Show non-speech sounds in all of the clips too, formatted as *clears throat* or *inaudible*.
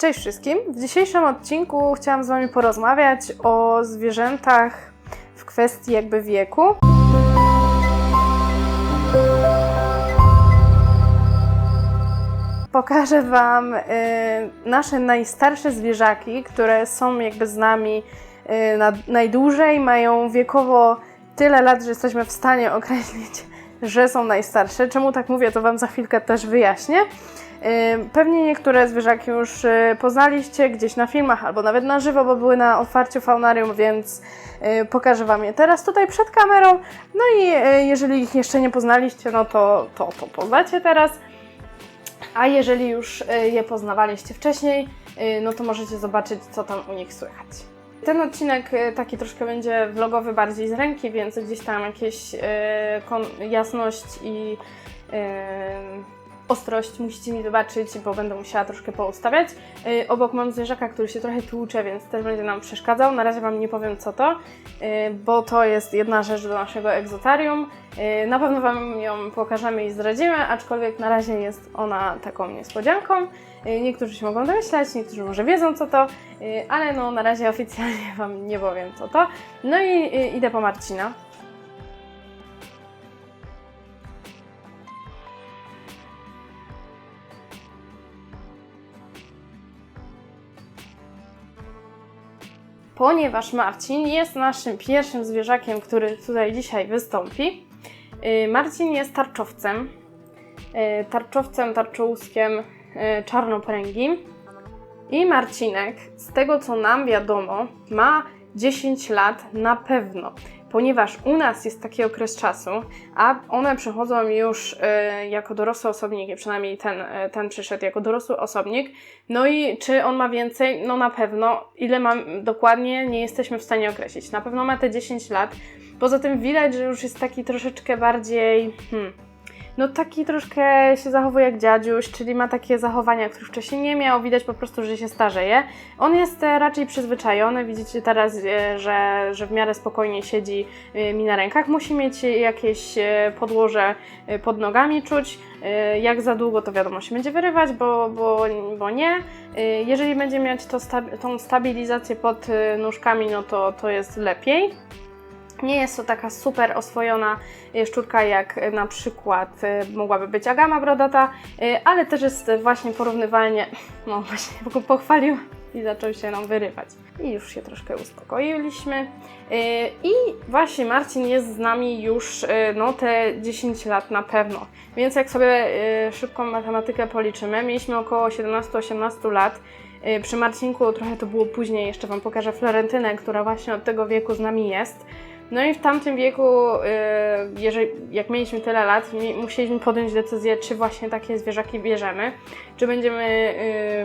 Cześć wszystkim! W dzisiejszym odcinku chciałam z Wami porozmawiać o zwierzętach w kwestii jakby wieku. Pokażę Wam y, nasze najstarsze zwierzaki, które są jakby z nami y, na, najdłużej, mają wiekowo tyle lat, że jesteśmy w stanie określić, że są najstarsze. Czemu tak mówię, to Wam za chwilkę też wyjaśnię. Pewnie niektóre zwierzaki już y, poznaliście gdzieś na filmach albo nawet na żywo, bo były na otwarciu faunarium, więc y, pokażę Wam je teraz tutaj przed kamerą. No i y, jeżeli ich jeszcze nie poznaliście, no to, to, to poznacie teraz. A jeżeli już je poznawaliście wcześniej, no to możecie zobaczyć, co tam u nich słychać. Ten odcinek taki troszkę będzie vlogowy bardziej z ręki, więc gdzieś tam jakieś jasność i ostrość musicie mi wybaczyć, bo będę musiała troszkę poustawiać. Y, obok mam zwierzaka, który się trochę tłucze, więc też będzie nam przeszkadzał. Na razie Wam nie powiem co to, y, bo to jest jedna rzecz do naszego egzotarium. Y, na pewno Wam ją pokażemy i zdradzimy, aczkolwiek na razie jest ona taką niespodzianką. Niektórzy się mogą domyślać, niektórzy może wiedzą co to, ale no na razie oficjalnie Wam nie powiem co to. No i idę po Marcina. Ponieważ Marcin jest naszym pierwszym zwierzakiem, który tutaj dzisiaj wystąpi. Yy, Marcin jest tarczowcem, yy, tarczowcem, tarczołuskiem yy, czarnopręgim. I Marcinek, z tego co nam wiadomo, ma 10 lat na pewno, ponieważ u nas jest taki okres czasu, a one przychodzą już y, jako dorosłe osobniki, przynajmniej ten, y, ten przyszedł jako dorosły osobnik. No i czy on ma więcej? No na pewno. Ile mam dokładnie, nie jesteśmy w stanie określić. Na pewno ma te 10 lat. Poza tym widać, że już jest taki troszeczkę bardziej. Hmm, no taki troszkę się zachowuje jak dziadziuś, czyli ma takie zachowania, których wcześniej nie miał, widać po prostu, że się starzeje. On jest e, raczej przyzwyczajony, widzicie teraz, e, że, że w miarę spokojnie siedzi e, mi na rękach. Musi mieć jakieś podłoże pod nogami czuć, jak za długo to wiadomo się będzie wyrywać, bo, bo, bo nie. Jeżeli będzie mieć to tą stabilizację pod nóżkami, no to, to jest lepiej. Nie jest to taka super oswojona e, szczurka, jak e, na przykład e, mogłaby być agama brodata, ale też jest właśnie porównywalnie, *laughs* no właśnie, pochwalił i zaczął się nam wyrywać. I już się troszkę uspokoiliśmy. I właśnie Marcin jest z nami już no, te 10 lat na pewno. Więc jak sobie szybką matematykę policzymy, mieliśmy około 17-18 lat. Przy Marcinku trochę to było później, jeszcze Wam pokażę Florentynę, która właśnie od tego wieku z nami jest. No i w tamtym wieku, y, jeżeli, jak mieliśmy tyle lat, musieliśmy podjąć decyzję, czy właśnie takie zwierzaki bierzemy, czy będziemy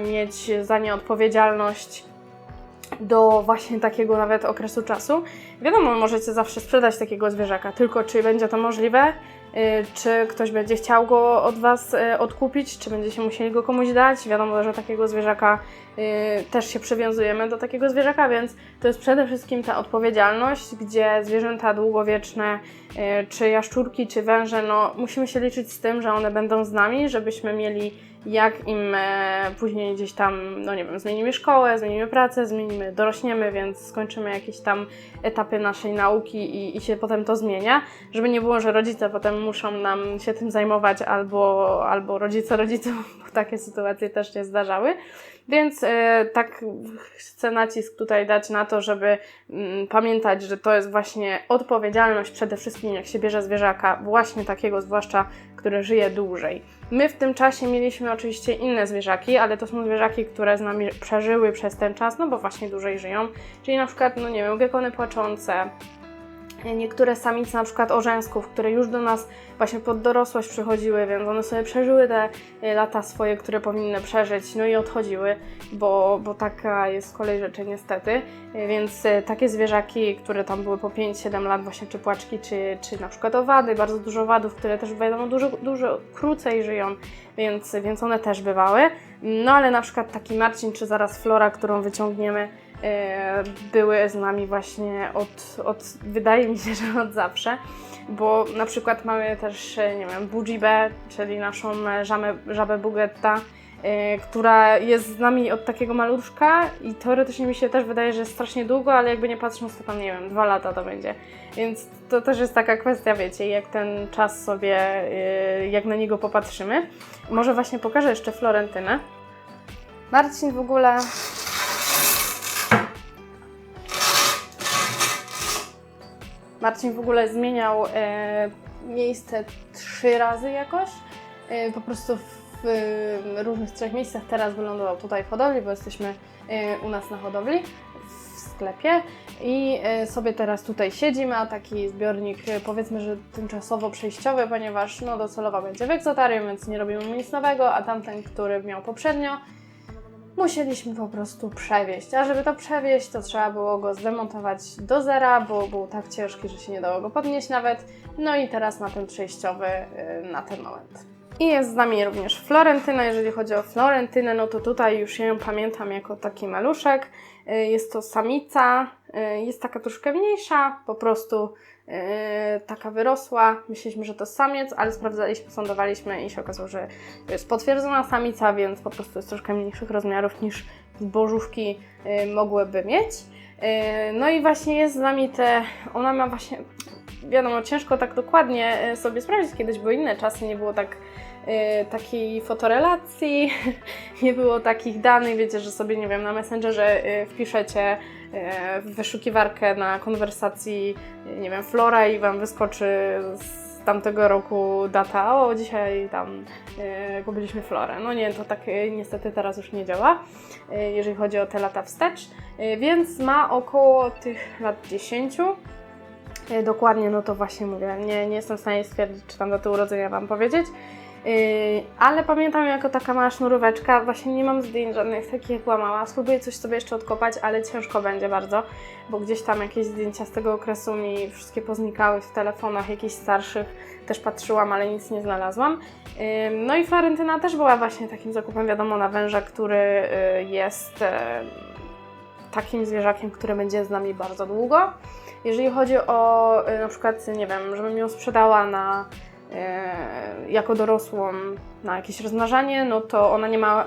y, mieć za nie odpowiedzialność do właśnie takiego nawet okresu czasu. Wiadomo, możecie zawsze sprzedać takiego zwierzaka, tylko czy będzie to możliwe, czy ktoś będzie chciał go od Was y, odkupić, czy będziecie musieli go komuś dać. Wiadomo, że takiego zwierzaka y, też się przywiązujemy do takiego zwierzaka, więc to jest przede wszystkim ta odpowiedzialność, gdzie zwierzęta długowieczne, y, czy jaszczurki, czy węże, no musimy się liczyć z tym, że one będą z nami, żebyśmy mieli jak im e, później gdzieś tam, no nie wiem, zmienimy szkołę, zmienimy pracę, zmienimy, dorośniemy, więc skończymy jakieś tam etapy naszej nauki i, i się potem to zmienia, żeby nie było, że rodzice potem muszą nam się tym zajmować albo, albo rodzice rodziców, bo takie sytuacje też się zdarzały. Więc e, tak chcę nacisk tutaj dać na to, żeby mm, pamiętać, że to jest właśnie odpowiedzialność przede wszystkim, jak się bierze zwierzaka, właśnie takiego zwłaszcza, który żyje dłużej. My w tym czasie mieliśmy oczywiście inne zwierzaki, ale to są zwierzaki, które z nami przeżyły przez ten czas, no bo właśnie dłużej żyją. Czyli na przykład, no nie wiem, gekony płaczące, niektóre samice na przykład orzęsków, które już do nas właśnie pod dorosłość przychodziły, więc one sobie przeżyły te e, lata swoje, które powinny przeżyć, no i odchodziły, bo, bo taka jest kolej rzeczy niestety. E, Więc e, takie zwierzaki, które tam były po 5-7 lat, właśnie czy płaczki, czy, czy na przykład owady, bardzo dużo owadów, które też wiadomo dużo, dużo krócej żyją, więc, więc one też bywały. No ale na przykład taki Marcin, czy zaraz Flora, którą wyciągniemy, były z nami właśnie od, od, wydaje mi się, *laughs* że od zawsze, bo na przykład mamy też, e, nie wiem, Bujibę, czyli naszą e, żamę, żabę Bugetta, y, która jest z nami od takiego maluszka i teoretycznie mi się też wydaje, że jest strasznie długo, ale jakby nie patrząc, to tam nie wiem, dwa lata to będzie. Więc to też jest taka kwestia, wiecie, jak ten czas sobie, jak na niego popatrzymy. Może właśnie pokażę jeszcze Florentynę. Marcin w ogóle Marcin w ogóle zmieniał e, miejsce trzy razy jakoś. E, po prostu w e, różnych trzech miejscach. Teraz wylądował tutaj w hodowli, bo jesteśmy e, u nas na hodowli w sklepie. I e, sobie teraz tutaj siedzi, ma taki zbiornik, e, powiedzmy, że tymczasowo przejściowy, ponieważ no, docelowo będzie w egzotarium, więc nie robimy nic nowego, a tamten, który miał poprzednio, musieliśmy po prostu przewieźć. A żeby to przewieźć, to trzeba było go zdemontować do zera, bo był tak ciężki, że się nie dało go podnieść nawet. No i teraz ma ten przejściowy y, na ten moment. I jest z nami również Florentyna. Jeżeli chodzi o Florentynę, no to tutaj już ją pamiętam jako taki maluszek. Y, Jest to samica, jest taka troszkę mniejsza, po prostu y, taka wyrosła. Myśleliśmy, że to samiec, ale sprawdzaliśmy, sądowaliśmy i się okazało, że jest potwierdzona samica, więc po prostu jest troszkę mniejszych rozmiarów niż zbożówki y, mogłyby mieć. No i właśnie jest z nami te, ona ma właśnie, wiadomo, ciężko tak dokładnie sobie sprawdzić, kiedyś były inne czasy, nie było tak takiej fotorelacji, *laughs* nie było takich danych, wiecie, że sobie, nie wiem, na Messengerze y, wpiszecie y, w wyszukiwarkę na konwersacji, y, nie wiem, Flora i Wam wyskoczy z tamtego roku data, o dzisiaj tam y, kupiliśmy Florę. No nie, to tak y, niestety teraz już nie działa, y, jeżeli chodzi o te lata wstecz, y, więc ma około tych lat 10. Y, Dokładnie, no to właśnie mówię, nie, nie jestem w stanie stwierdzić, czy tam daty urodzenia Wam powiedzieć. Yy, ale pamiętam jako taka mała sznuróweczka, właśnie nie mam zdjęć żadnych takich jak była mała. Spróbuję coś sobie jeszcze odkopać, ale ciężko będzie bardzo, bo gdzieś tam jakieś zdjęcia z tego okresu mi wszystkie poznikały w telefonach jakichś starszych. Też patrzyłam, ale nic nie znalazłam. Yy, no i Florentyna też była właśnie takim zakupem, wiadomo, na węża, który yy, jest takim zwierzakiem, który będzie z nami bardzo długo. Jeżeli chodzi o na przykład, nie wiem, żebym ją sprzedała na jako dorosłą na jakieś rozmnażanie, no to ona nie ma,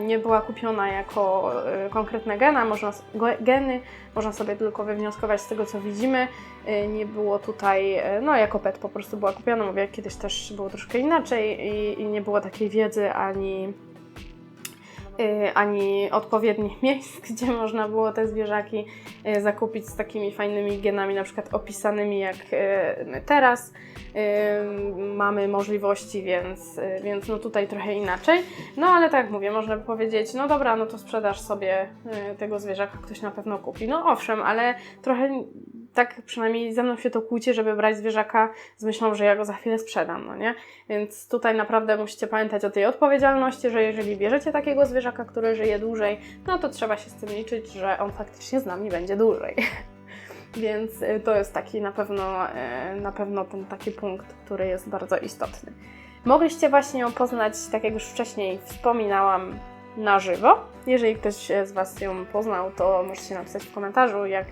y, nie była kupiona jako y, konkretne gena, można, geny, można sobie tylko wywnioskować z tego, co widzimy. Nie było tutaj, no jako pet po prostu była kupiona, mówię, kiedyś też było troszkę inaczej i, i nie było takiej wiedzy ani ani odpowiednich *laughs* miejsc, gdzie można było te zwierzaki y, zakupić z takimi fajnymi genami, na przykład opisanymi jak y, teraz. Y, Mamy możliwości, więc, y, więc no tutaj trochę inaczej. No ale tak mówię, można by powiedzieć, no dobra, no to sprzedasz sobie y, tego zwierzaka, ktoś na pewno kupi. No owszem, ale trochę tak przynajmniej ze mną się to kłóci, żeby brać zwierzaka z myślą, że ja go za chwilę sprzedam, no nie? Więc tutaj naprawdę musicie pamiętać o tej odpowiedzialności, że jeżeli bierzecie takiego zwierzaka, który żyje dłużej, no to trzeba się z tym liczyć, że on faktycznie z nami będzie dłużej. *laughs* Więc y, to jest taki na pewno, y, na pewno ten taki punkt, który jest bardzo istotny. Mogliście właśnie ją poznać, tak jak już wcześniej wspominałam, na żywo. Jeżeli ktoś z Was ją poznał, to możecie napisać w komentarzu, jak,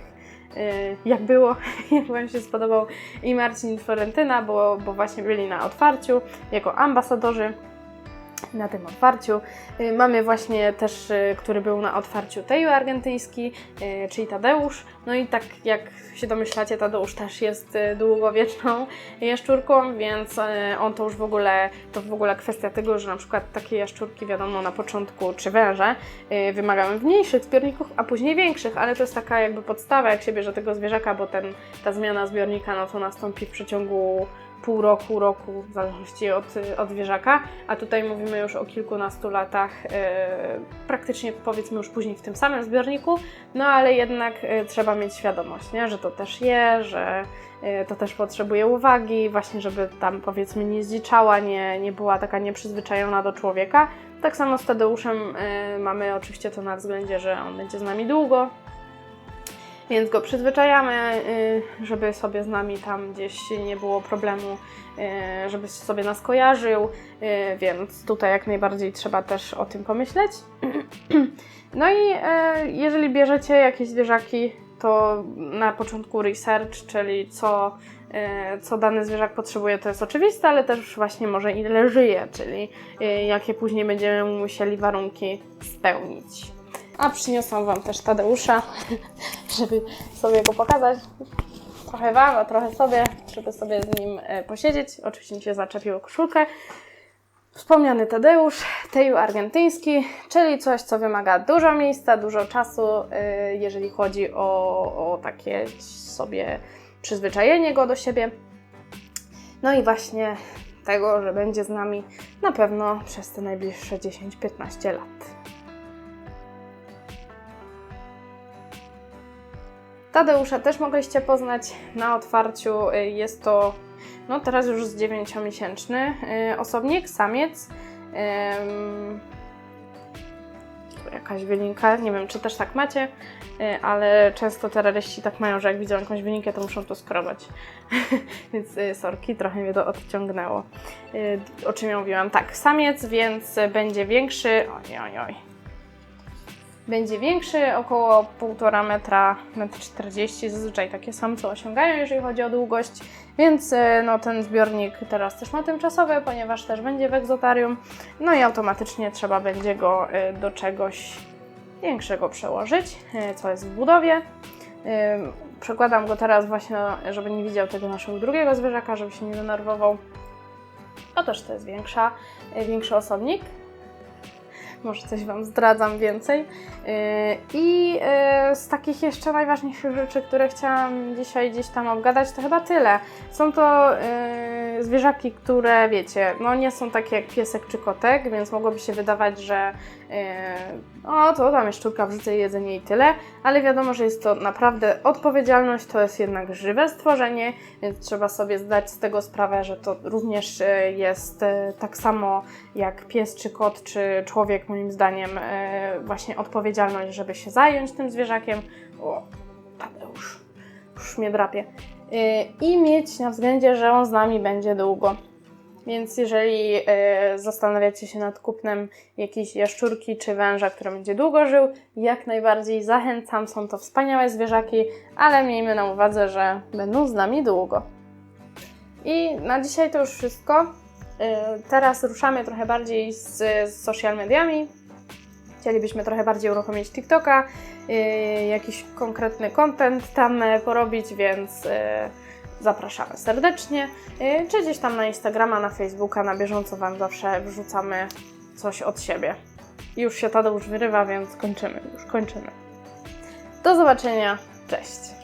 jak było, *laughs* jak Wam się spodobał i Marcin i Florentyna, bo, bo właśnie byli na otwarciu jako ambasadorzy na tym otwarciu. Y, Mamy właśnie też, y, który był na otwarciu Teju argentyński, y, czyli Tadeusz. No i tak jak się domyślacie, Tadeusz też jest długowieczną jaszczurką, więc on to już w ogóle, to w ogóle kwestia tego, że na przykład takie jaszczurki, wiadomo, na początku, czy węże, wymagają mniejszych zbiorników, a później większych, ale to jest taka jakby podstawa, jak się bierze tego zwierzaka, bo ten, ta zmiana zbiornika, no to nastąpi w przeciągu pół roku, roku, w zależności od, od zwierzaka, a tutaj mówimy już o kilkunastu latach, e, praktycznie powiedzmy już później w tym samym zbiorniku, no ale jednak e, trzeba mieć świadomość, nie? że to też je, że e, to też potrzebuje uwagi, właśnie żeby tam powiedzmy nie zdziczała, nie, nie była taka nieprzyzwyczajona do człowieka. Tak samo z Tadeuszem mamy oczywiście to na względzie, że on będzie z nami długo, więc go przyzwyczajamy, y, żeby sobie z nami tam gdzieś nie było problemu, y, żeby sobie nas kojarzył, y, więc tutaj jak najbardziej trzeba też o tym pomyśleć. *clears throat* No i jeżeli bierzecie jakieś zwierzaki, to na początku research, czyli co, co dany zwierzak potrzebuje, to jest oczywiste, ale też właśnie może ile żyje, czyli jakie później będziemy musieli warunki spełnić. A przyniosłam Wam też Tadeusza, *laughs* żeby sobie go pokazać. Trochę Wam, a trochę sobie, żeby sobie z nim e, posiedzieć. Oczywiście mi się zaczepił o koszulkę. Wspomniany Tadeusz, Teju argentyński, czyli coś, co wymaga dużo miejsca, dużo czasu, y, jeżeli chodzi o, o takie sobie przyzwyczajenie go do siebie. No i właśnie tego, że będzie z nami na pewno przez te najbliższe 10-15 lat. Tadeusza też mogliście poznać na otwarciu. Y, Jest to no teraz już z 9-miesięczny y, osobnik, samiec. Jakaś wylinka, nie wiem czy też tak macie, y, ale często terroryści tak mają, że jak widzą jakąś wylinkę, to muszą to skrobać. *laughs* więc sorki, trochę mnie to odciągnęło. O czym ja mówiłam? Tak, samiec, więc będzie większy. Oj, oj, oj. Będzie większy, około 1,5 metra, 1,40 m. Zazwyczaj takie samce osiągają, jeżeli chodzi o długość. Więc e, no, ten zbiornik teraz też ma tymczasowy, ponieważ też będzie w egzotarium. No i automatycznie trzeba będzie go e, do czegoś większego przełożyć, e, co jest w budowie. Przekładam go teraz właśnie, żeby nie widział tego naszego drugiego zwierzaka, żeby się nie denerwował. No też to jest większa, większy osobnik. Może coś Wam zdradzam więcej. Yy, I yy, z takich jeszcze najważniejszych rzeczy, które chciałam dzisiaj gdzieś tam obgadać, to chyba tyle. Są to yy, zwierzaki, które wiecie, no nie są takie jak piesek czy kotek, więc mogłoby się wydawać, że o, to tam szczurka, wrzucę jedzenie i tyle, ale wiadomo, że jest to naprawdę odpowiedzialność, to jest jednak żywe stworzenie, więc trzeba sobie zdać z tego sprawę, że to również yy, jest yy, tak samo jak pies czy kot czy człowiek, moim zdaniem, yy, właśnie odpowiedzialność, żeby się zająć tym zwierzakiem. O, Tadeusz, już mnie drapie. Yy, I mieć na względzie, że on z nami będzie długo. Więc jeżeli yy, zastanawiacie się nad kupnem jakiejś jaszczurki czy węża, który będzie długo żył, jak najbardziej zachęcam. Są to wspaniałe zwierzaki, ale miejmy na uwadze, że będą z nami długo. I na dzisiaj to już wszystko. Yy, Teraz ruszamy trochę bardziej z, z social mediami. Chcielibyśmy trochę bardziej uruchomić TikToka, yy, jakiś konkretny content tam e, porobić, więc zapraszamy serdecznie. Yy, czy gdzieś tam na Instagrama, na Facebooka, na bieżąco Wam zawsze wrzucamy coś od siebie. Już się Tadeusz wyrywa, więc kończymy, już kończymy. Do zobaczenia, cześć!